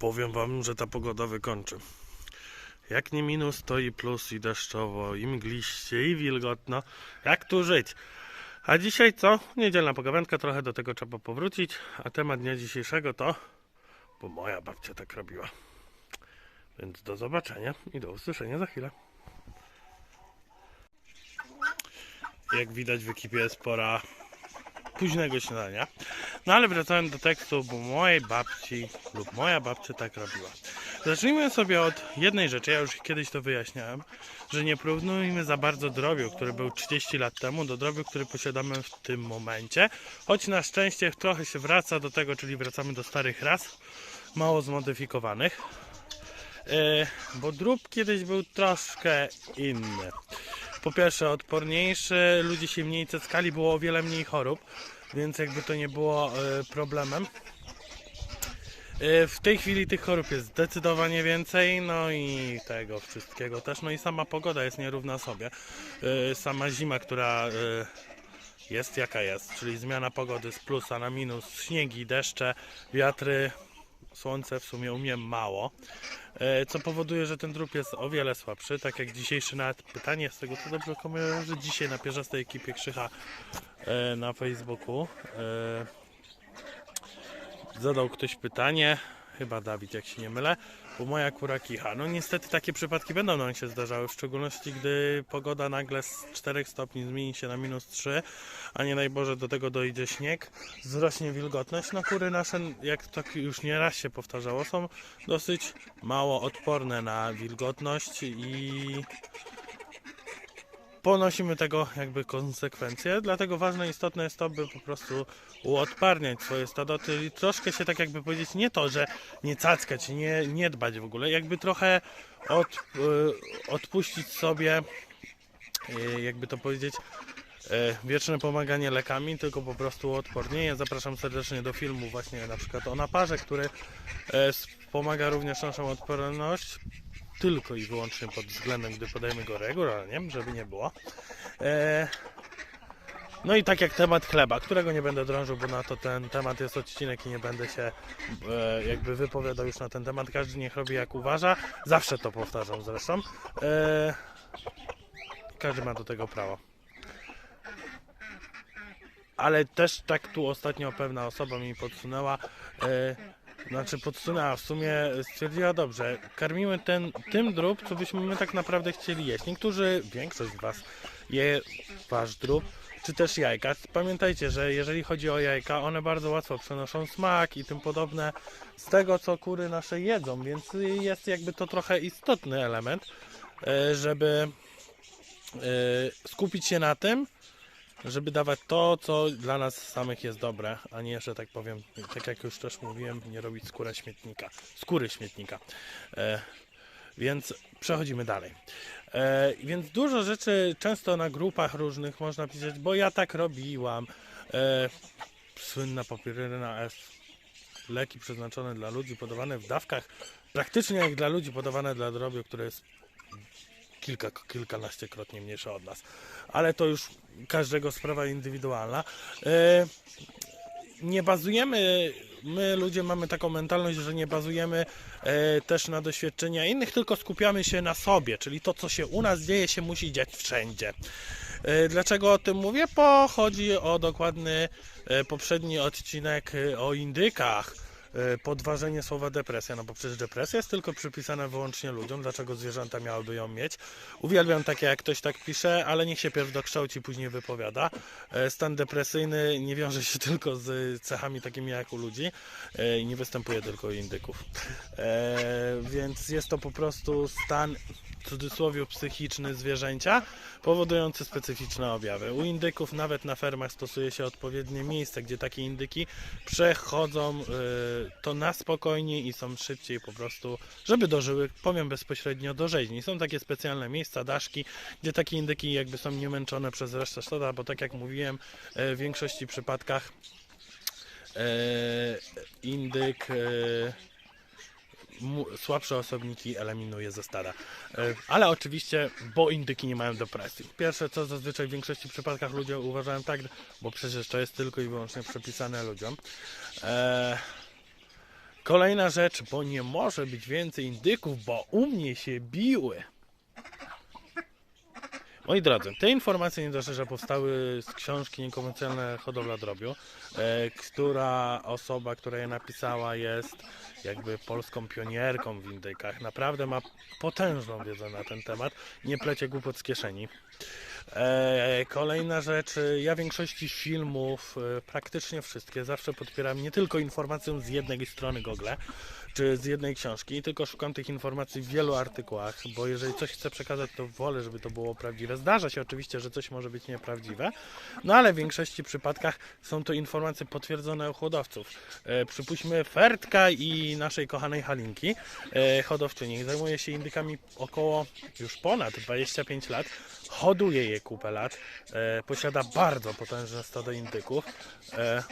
powiem wam, że ta pogoda wykończy. Jak nie minus, to i plus, i deszczowo, i mgliście, i wilgotno. Jak tu żyć? A dzisiaj co? Niedzielna pogawędka, trochę do tego trzeba powrócić. A temat dnia dzisiejszego to, bo moja babcia tak robiła. Więc do zobaczenia i do usłyszenia za chwilę. Jak widać w ekipie jest pora późnego śniadania. No ale wracając do tekstu, bo mojej babci lub moja babcia tak robiła. Zacznijmy sobie od jednej rzeczy, ja już kiedyś to wyjaśniałem, że nie porównujmy za bardzo drobiu, który był 30 lat temu, do drobiu, który posiadamy w tym momencie. Choć na szczęście trochę się wraca do tego, czyli wracamy do starych ras, mało zmodyfikowanych. E, bo drób kiedyś był troszkę inny. Po pierwsze odporniejszy, ludzie się mniej ceckali, było o wiele mniej chorób, więc jakby to nie było e, problemem. E, W tej chwili tych chorób jest zdecydowanie więcej, no i tego wszystkiego też. No i sama pogoda jest nierówna sobie. E, Sama zima, która jest jaka jest, czyli zmiana pogody z plusa na minus, śniegi, deszcze, wiatry, słońce w sumie umiem mało, e, co powoduje, że ten drób jest o wiele słabszy, tak jak dzisiejszy nawet pytanie, z tego co dobrze kojarzę, dzisiaj na pierzastej ekipie Krzycha e, na Facebooku e, zadał ktoś pytanie, chyba Dawid, jak się nie mylę, bo moja kura kicha. No niestety takie przypadki będą nam się zdarzały, w szczególności gdy pogoda nagle z 4 stopni zmieni się na minus 3, a nie daj Boże do tego dojdzie śnieg, wzrośnie wilgotność. No kury nasze, jak to już nie raz się powtarzało, są dosyć mało odporne na wilgotność i ponosimy tego jakby konsekwencje, dlatego ważne istotne jest to, by po prostu uodparniać swoje stado, czyli troszkę się tak jakby powiedzieć, nie to, że nie cackać, nie, nie dbać w ogóle, jakby trochę od, y, odpuścić sobie, y, jakby to powiedzieć, y, wieczne pomaganie lekami, tylko po prostu uodpornienie. Zapraszam serdecznie do filmu właśnie na przykład o naparze, który wspomaga również naszą odporność, tylko i wyłącznie pod względem, gdy podajemy go regularnie, żeby nie było. E, no i tak jak temat chleba, którego nie będę drążył, bo na to ten temat jest odcinek i nie będę się e, jakby wypowiadał już na ten temat. Każdy niech robi jak uważa. Zawsze to powtarzam zresztą. E, każdy ma do tego prawo. Ale też tak tu ostatnio pewna osoba mi podsunęła, znaczy podsunęła, w sumie stwierdziła dobrze, karmimy ten, tym drób, co byśmy my tak naprawdę chcieli jeść. Niektórzy, większość z Was je Wasz drób, czy też jajka. Pamiętajcie, że jeżeli chodzi o jajka, one bardzo łatwo przenoszą smak i tym podobne z tego, co kury nasze jedzą, więc jest jakby to trochę istotny element, e, żeby e, skupić się na tym, żeby dawać to, co dla nas samych jest dobre, a nie, że tak powiem, tak jak już też mówiłem, nie robić skóra śmietnika, skóry śmietnika. E, więc przechodzimy dalej. E, więc dużo rzeczy często na grupach różnych można pisać, bo ja tak robiłam. E, słynna papieryna S. Leki przeznaczone dla ludzi, podawane w dawkach, praktycznie jak dla ludzi, podawane dla drobiu, które jest kilka, kilkanaściekrotnie mniejsza od nas. Ale to już każdego sprawa indywidualna. E, nie bazujemy, my ludzie mamy taką mentalność, że nie bazujemy e, też na doświadczenia innych, tylko skupiamy się na sobie, czyli to, co się u nas dzieje, się musi dziać wszędzie. E, Dlaczego o tym mówię? Bo chodzi o dokładny poprzedni odcinek o indykach. E, Podważenie słowa depresja, no bo przecież depresja jest tylko przypisana wyłącznie ludziom, dlaczego zwierzęta miałyby ją mieć. Uwielbiam takie, jak ktoś tak pisze, ale niech się pierw dokształci, później wypowiada. E, Stan depresyjny nie wiąże się tylko z cechami takimi jak u ludzi e, i nie występuje tylko u indyków. Więc jest to po prostu stan w cudzysłowie psychiczny zwierzęcia, powodujący specyficzne objawy. U indyków nawet na fermach stosuje się odpowiednie miejsce, gdzie takie indyki przechodzą y, to na spokojnie i są szybciej po prostu, żeby dożyły, powiem bezpośrednio, do rzeźni. Są takie specjalne miejsca, daszki, gdzie takie indyki jakby są niemęczone przez resztę stada, bo tak jak mówiłem, e, w większości przypadkach e, indyk mu- słabsze osobniki eliminuje ze stada. E, Ale oczywiście, bo indyki nie mają depresji. Pierwsze co zazwyczaj w większości przypadkach ludzie uważają tak, bo przecież to jest tylko i wyłącznie przepisane ludziom. E, Kolejna rzecz, bo nie może być więcej indyków, bo u mnie się biły. Moi drodzy, te informacje nie dość, że powstały z książki Niekonwencjonalna hodowla drobiu, e, która osoba, która je napisała jest jakby polską pionierką w indykach. Naprawdę ma potężną wiedzę na ten temat, nie plecie głupot z kieszeni. E, kolejna rzecz, ja większości filmów, e, praktycznie wszystkie, zawsze podpieram nie tylko informacją z jednej strony Google, czy z jednej książki, tylko szukam tych informacji w wielu artykułach, bo jeżeli coś chcę przekazać, to wolę, żeby to było prawdziwe. Zdarza się oczywiście, że coś może być nieprawdziwe, no ale w większości przypadkach są to informacje potwierdzone u hodowców. E, przypuśćmy Fertka i naszej kochanej Halinki, e, hodowczyni, zajmuje się indykami około już ponad 25 lat, hoduje je kupę lat, e, posiada bardzo potężne stado indyków, e,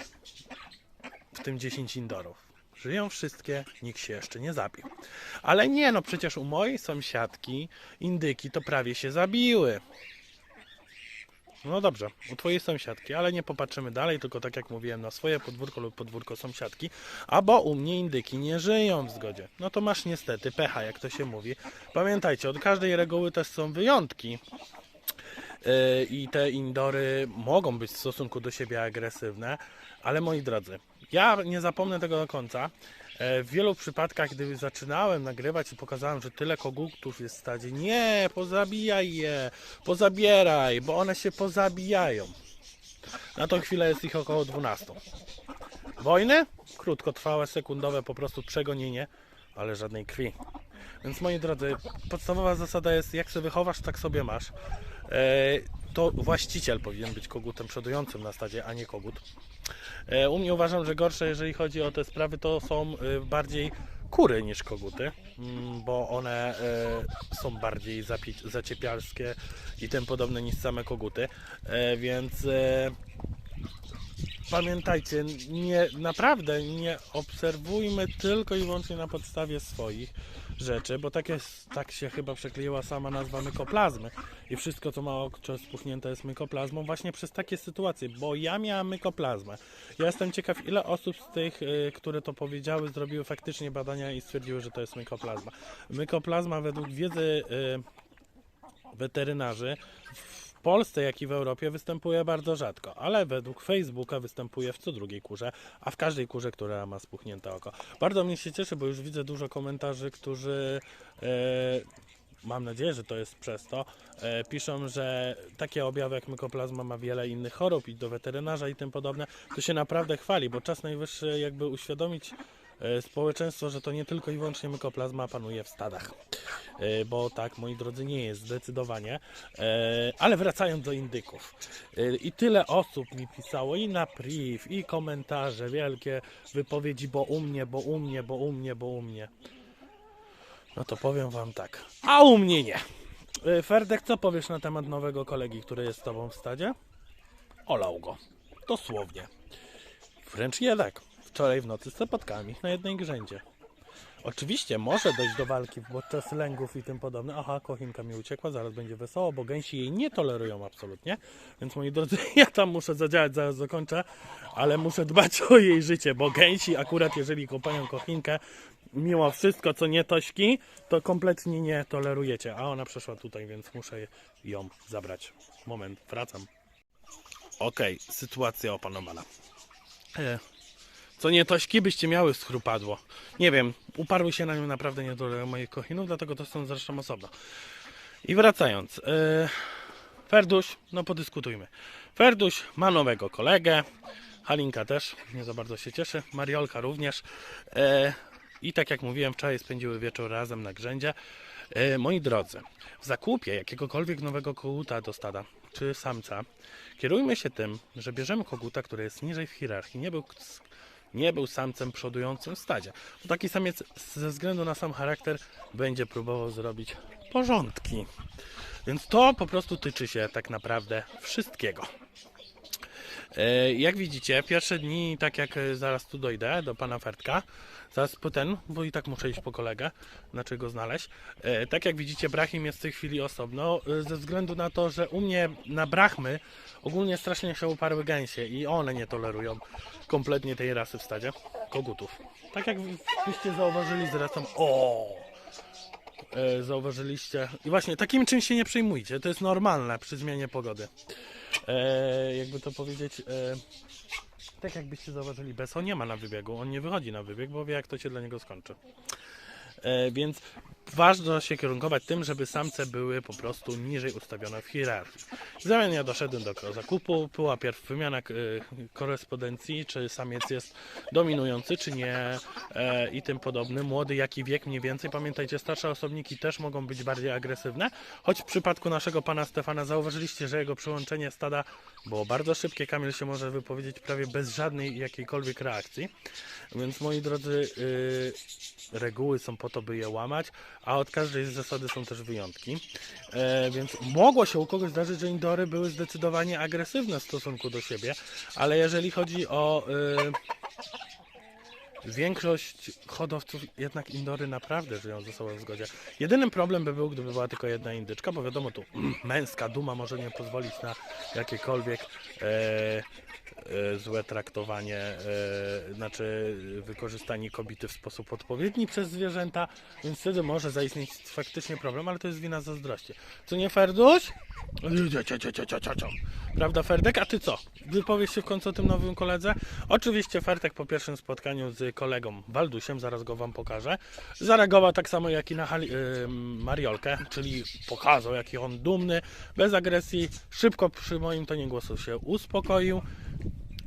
w tym 10 indorów. Żyją wszystkie, nikt się jeszcze nie zabił. Ale nie, no przecież u mojej sąsiadki indyki to prawie się zabiły. No dobrze, u twojej sąsiadki, ale nie popatrzymy dalej, tylko tak jak mówiłem, na swoje podwórko lub podwórko sąsiadki, a bo u mnie indyki nie żyją w zgodzie. No to masz niestety pecha, jak to się mówi. Pamiętajcie, od każdej reguły też są wyjątki. Yy, I te indory mogą być w stosunku do siebie agresywne, ale moi drodzy, ja nie zapomnę tego do końca. E, W wielu przypadkach, gdy zaczynałem nagrywać i pokazałem, że tyle kogutów jest w stadzie, nie, pozabijaj je, pozabieraj, bo one się pozabijają. Na tą chwilę jest ich około 12. Wojny? Krótkotrwałe, sekundowe, po prostu przegonienie, ale żadnej krwi. Więc moi drodzy, podstawowa zasada jest, jak sobie wychowasz, tak sobie masz. E, To właściciel powinien być kogutem przodującym na stadzie, a nie kogut. E, U mnie uważam, że gorsze, jeżeli chodzi o te sprawy, to są e, bardziej kury niż koguty, mm, bo one są bardziej zaciepialskie i tym podobne niż same koguty. Więc pamiętajcie, nie, naprawdę nie obserwujmy tylko i wyłącznie na podstawie swoich rzeczy, bo tak, jest, tak się chyba przekleiła sama nazwa mykoplazmy i wszystko co ma oczy spuchnięte jest mykoplazmą właśnie przez takie sytuacje, bo ja miałem mykoplazmę. Ja jestem ciekaw ile osób z tych, y, które to powiedziały, zrobiły faktycznie badania i stwierdziły, że to jest mykoplazma. Mykoplazma według wiedzy y, weterynarzy w Polsce, jak i w Europie występuje bardzo rzadko, ale według Facebooka występuje w co drugiej kurze, a w każdej kurze, która ma spuchnięte oko. Bardzo mnie się cieszy, bo już widzę dużo komentarzy, którzy e, mam nadzieję, że to jest przez to, e, piszą, że takie objawy jak mykoplazma ma wiele innych chorób i do weterynarza i tym podobne. To się naprawdę chwali, bo czas najwyższy jakby uświadomić społeczeństwo, że to nie tylko i wyłącznie mykoplazma panuje w stadach. E, Bo tak, moi drodzy, nie jest zdecydowanie. E, Ale wracając do indyków. E, I tyle osób mi pisało i na priv, i komentarze, wielkie wypowiedzi, bo u mnie, bo u mnie, bo u mnie, bo u mnie. No to powiem wam tak. A u mnie nie. E, Ferdek, co powiesz na temat nowego kolegi, który jest z tobą w stadzie? Olał go. Dosłownie. Wręcz jednak. Wczoraj w nocy z zapadkami na jednej grzędzie. Oczywiście może dojść do walki podczas lęgów i tym podobne. Aha, kochinka mi uciekła, zaraz będzie wesoło, bo gęsi jej nie tolerują absolutnie. Więc moi drodzy, ja tam muszę zadziałać, zaraz dokończę, ale muszę dbać o jej życie, bo gęsi akurat jeżeli kopają kochinkę, mimo wszystko co nie tośki, to kompletnie nie tolerujecie. A ona przeszła tutaj, więc muszę ją zabrać. Moment, wracam. Okej, sytuacja opanowana. E, co nie tośki byście miały schrupadło. Nie wiem, uparły się na nią naprawdę nie do moich kochinów, dlatego to są zresztą osobno. I wracając. Yy, Ferduś, no podyskutujmy. Ferduś ma nowego kolegę. Halinka też nie za bardzo się cieszy. Mariolka również. E, I tak jak mówiłem, wczoraj spędziły wieczór razem na grzędzie. E, moi drodzy, w zakupie jakiegokolwiek nowego koguta do stada, czy samca, kierujmy się tym, że bierzemy koguta, który jest niżej w hierarchii, nie był, nie był samcem przodującym w stadzie. Bo taki samiec ze względu na sam charakter będzie próbował zrobić porządki. Więc to po prostu tyczy się tak naprawdę wszystkiego. E, Jak widzicie, pierwsze dni, tak jak e, zaraz tu dojdę do pana Fertka, zaraz po ten, bo i tak muszę iść po kolegę, znaczy go znaleźć. E, Tak jak widzicie, Brachim jest w tej chwili osobno, ze względu na to, że u mnie na Brachmy ogólnie strasznie się uparły gęsie i one nie tolerują kompletnie tej rasy w stadzie kogutów. Tak jak byście zauważyli zresztą, o! zauważyliście. I właśnie takim czymś się nie przejmujcie. To jest normalne przy zmianie pogody. E, jakby to powiedzieć. E, tak jakbyście zauważyli, Beso nie ma na wybiegu. On nie wychodzi na wybieg, bo wie jak to się dla niego skończy. E, więc ważno się kierunkować tym, żeby samce były po prostu niżej ustawione w hierarchii. W zamian ja doszedłem do zakupu. Była pierw wymiana e, korespondencji, czy samiec jest dominujący, czy nie e, i tym podobny. Młody, jaki wiek mniej więcej. Pamiętajcie, starsze osobniki też mogą być bardziej agresywne, choć w przypadku naszego pana Stefana zauważyliście, że jego przyłączenie stada było bardzo szybkie. Kamil się może wypowiedzieć prawie bez żadnej jakiejkolwiek reakcji. Więc moi drodzy, yy, reguły są to, by je łamać, a od każdej z zasady są też wyjątki. E, więc mogło się u kogoś zdarzyć, że indory były zdecydowanie agresywne w stosunku do siebie, ale jeżeli chodzi o yy, większość hodowców, jednak indory naprawdę żyją ze sobą w zgodzie. Jedynym problem by był, gdyby była tylko jedna indyczka, bo wiadomo, tu męska duma może nie pozwolić na jakiekolwiek e, e, złe traktowanie, e, znaczy wykorzystanie kobiety w sposób odpowiedni przez zwierzęta, więc wtedy może zaistnieć faktycznie problem, ale to jest wina zazdrości. Co nie, Ferduś? Prawda, Ferdek? A ty co? Wypowiesz się w końcu o tym nowym koledze? Oczywiście Ferdek po pierwszym spotkaniu z kolegą Waldusiem, zaraz go wam pokażę, zareagował tak samo jak i na Hali- y, Mariolkę, czyli pokazał jaki on dumny, bez agresji, szybko przy moim tonie głosu się uspokoił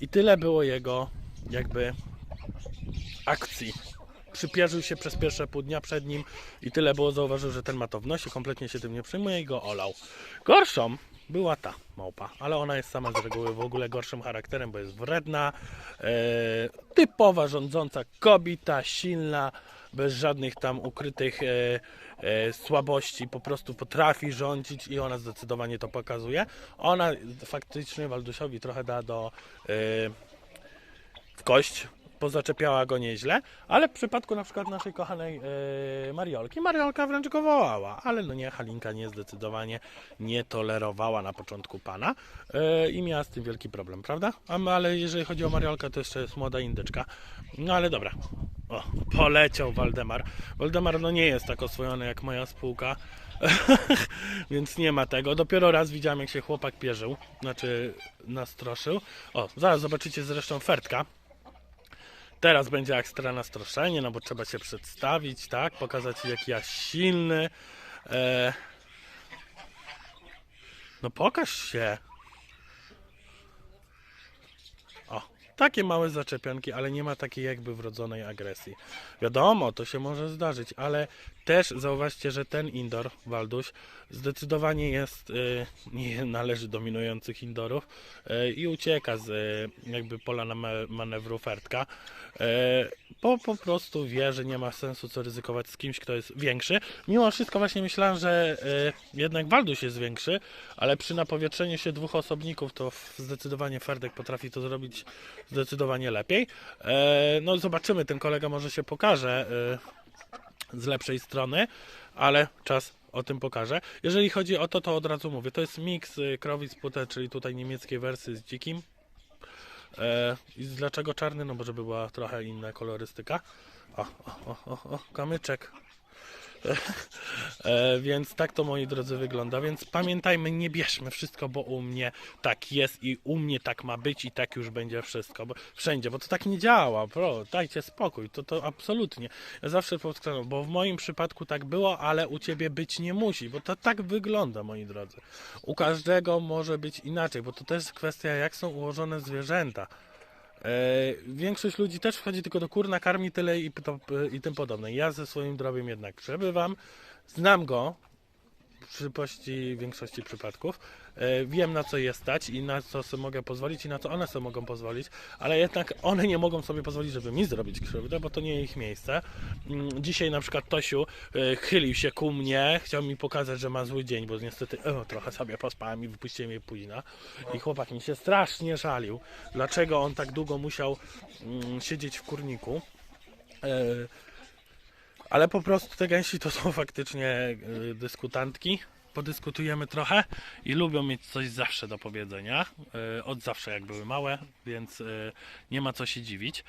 i tyle było jego jakby akcji. Przypierzył się przez pierwsze pół dnia przed nim i tyle było, zauważył, że ten ma to w nosie, kompletnie się tym nie przejmuje i go olał. Gorszą była ta małpa, ale ona jest sama z reguły w ogóle gorszym charakterem, bo jest wredna, e, typowa rządząca kobieta, silna, bez żadnych tam ukrytych e, e, słabości, po prostu potrafi rządzić i ona zdecydowanie to pokazuje. Ona faktycznie Waldusiowi trochę da do e, w kość, pozaczepiała go nieźle, ale w przypadku na przykład naszej kochanej e, Mariolki, Mariolka wręcz go wołała, ale no nie, Halinka nie zdecydowanie nie tolerowała na początku pana e, i miała z tym wielki problem, prawda? Ale jeżeli chodzi o Mariolkę, to jeszcze jest młoda indyczka. No ale dobra. O, poleciał Waldemar. Waldemar no nie jest tak oswojony jak moja spółka. Więc nie ma tego. Dopiero raz widziałem, jak się chłopak pierzył, znaczy nastroszył. O, zaraz zobaczycie zresztą Fertka. Teraz będzie ekstra nastroszenie, no bo trzeba się przedstawić, tak? Pokazać jaki ja silny. E... No pokaż się. O, takie małe zaczepionki, ale nie ma takiej jakby wrodzonej agresji. Wiadomo, to się może zdarzyć, ale też zauważcie, że ten indoor, Walduś, zdecydowanie jest, y, nie należy do dominujących indorów y, i ucieka z y, jakby pola na manewru Fertka, bo po prostu wie, że nie ma sensu co ryzykować z kimś, kto jest większy. Mimo wszystko właśnie myślałem, że jednak Walduś jest większy, ale przy napowietrzeniu się dwóch osobników to zdecydowanie Ferdek potrafi to zrobić zdecydowanie lepiej. E, No zobaczymy, ten kolega może się pokaże y, z lepszej strony, ale czas o tym pokaże. Jeżeli chodzi o to, to od razu mówię, to jest miks y, krowic pute, czyli tutaj niemieckiej wersji z dzikim. E, I dlaczego czarny? No bo żeby była trochę inna kolorystyka. O, o, o, o, o kamyczek. E, więc tak to moi drodzy wygląda. Więc pamiętajmy, nie bierzmy wszystko, bo u mnie tak jest i u mnie tak ma być i tak już będzie wszystko. Bo wszędzie, bo to tak nie działa. Bro, dajcie spokój. To to absolutnie. Ja zawsze powtarzam, bo w moim przypadku tak było, ale u ciebie być nie musi, bo to tak wygląda, moi drodzy. U każdego może być inaczej, bo to też kwestia, jak są ułożone zwierzęta. E, większość ludzi też wchodzi tylko do kurna, karmi tyle i, to, i tym podobne. Ja ze swoim drobiem jednak przebywam, znam go, przy pości większości przypadków. E, Wiem na co je stać i na co sobie mogę pozwolić i na co one sobie mogą pozwolić, ale jednak one nie mogą sobie pozwolić, żeby mi zrobić krzywdę, bo to nie ich miejsce. Mm, Dzisiaj na przykład Tosiu e, chylił się ku mnie, chciał mi pokazać, że ma zły dzień, bo niestety e, trochę sobie pospałem i wypuściłem jej późno. I chłopak mi się strasznie żalił, dlaczego on tak długo musiał mm, siedzieć w kurniku. Ale po prostu te gęsi to są faktycznie y, dyskutantki. Podyskutujemy trochę i lubią mieć coś zawsze do powiedzenia. Y, Od zawsze jak były małe, więc y, nie ma co się dziwić.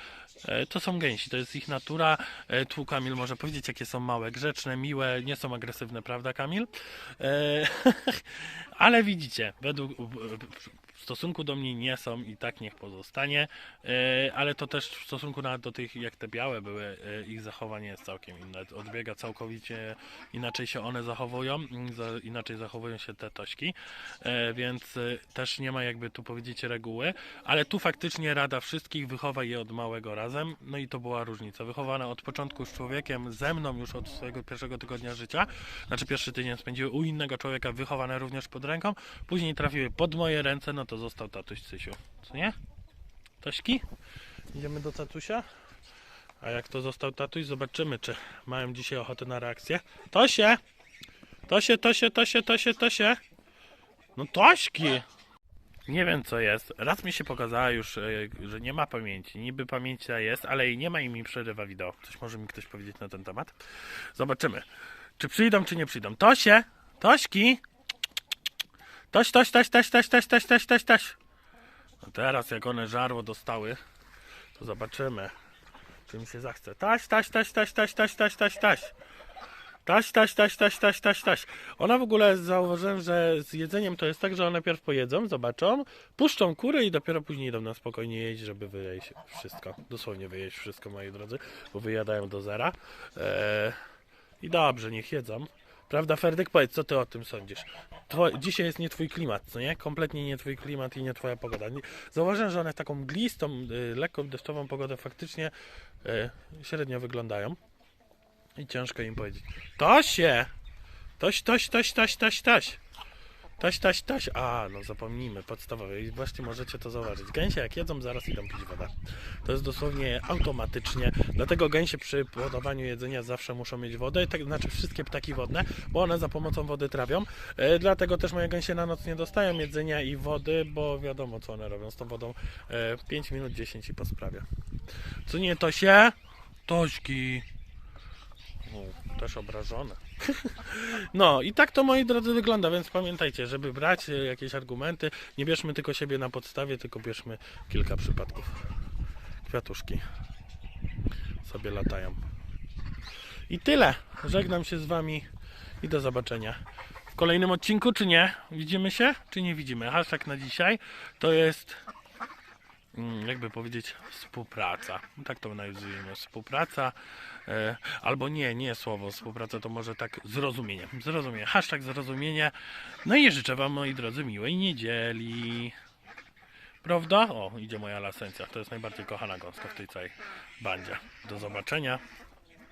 To są gęsi, to jest ich natura. Tu Kamil może powiedzieć, jakie są małe, grzeczne, miłe, nie są agresywne, prawda Kamil? Ale widzicie, według w stosunku do mnie nie są i tak niech pozostanie, E, ale to też w stosunku nawet do tych, jak te białe były, e, ich zachowanie jest całkiem inne. Odbiega całkowicie, inaczej się one zachowują, mm, inaczej zachowują się te tośki, e, więc też nie ma jakby tu powiedzieć reguły, ale tu faktycznie rada wszystkich, wychowaj je od małego razem, no i to była różnica. Wychowane od początku z człowiekiem, ze mną już od swojego pierwszego tygodnia życia, znaczy pierwszy tydzień spędziły u innego człowieka, wychowane również pod ręką, później trafiły pod moje ręce, no to został tatuś Cysiu, co nie? Tośki? Idziemy do tatusia? A jak to został tatuś, zobaczymy, czy mają dzisiaj ochotę na reakcję. Tosie! Tosie, Tosie, Tosie, Tosie, Tosie! No Tośki! Nie wiem co jest. Raz mi się pokazała już, e, że nie ma pamięci. Niby pamięcia jest, ale jej nie ma i mi przerywa wideo. Coś może mi ktoś powiedzieć na ten temat? Zobaczymy. Czy przyjdą, czy nie przyjdą. Tosie! Tośki! Toś, toś, toś, toś, toś, toś, toś, toś, toś, toś. No teraz jak one żarło dostały, to zobaczymy, czy mi się zachce. Taś, taś, taś, taś, taś, taś, taś, taś, taś. Taś, taś, taś, taś, taś, taś, taś. Ona w ogóle zauważyłem, że z jedzeniem to jest tak, że one pierw pojedzą, zobaczą, puszczą kury i dopiero później idą na spokojnie jeść, żeby wyjeść wszystko. Dosłownie wyjeść wszystko, moi drodzy, bo wyjadają do zera. Eee, I dobrze, niech jedzą. Prawda, Ferdyk? Powiedz, co ty o tym sądzisz? Dzisiaj jest nie twój klimat, co nie? Kompletnie nie twój klimat i nie twoja pogoda. Nie- Zauważyłem, że one taką mglistą, y, lekką deszczową pogodę faktycznie y, średnio wyglądają. I ciężko im powiedzieć. Tosie! Toś, toś, toś, toś, toś, toś. Toś, toś, toś. A, no zapomnijmy, podstawowe. I właśnie możecie to zauważyć. Gęsie jak jedzą, zaraz idą pić wodę. To jest dosłownie automatycznie. Dlatego gęsie przy podawaniu jedzenia zawsze muszą mieć wodę. Tak, znaczy wszystkie ptaki wodne, bo one za pomocą wody trawią. E, dlatego też moje gęsie na noc nie dostają jedzenia i wody, bo wiadomo co one robią z tą wodą. E, 5 minut 10 i po sprawie. Co nie, to się? Tośki. O, też obrażone. No i tak to moi drodzy wygląda, więc pamiętajcie, żeby brać e, jakieś argumenty, nie bierzmy tylko siebie na podstawie, tylko bierzmy kilka przypadków. Kwiatuszki sobie latają. I tyle. Żegnam się z wami i do zobaczenia w kolejnym odcinku, czy nie? Widzimy się, czy nie widzimy? Hashtag na dzisiaj to jest jakby powiedzieć współpraca. Tak to nazwijmy. Współpraca. E, albo nie, nie słowo współpraca, to może tak zrozumienie. Zrozumienie. Hashtag zrozumienie. No i życzę wam, moi drodzy, miłej niedzieli. Prawda? O, idzie moja lasencja. To jest najbardziej kochana gąska w tej całej bandzie. Do zobaczenia.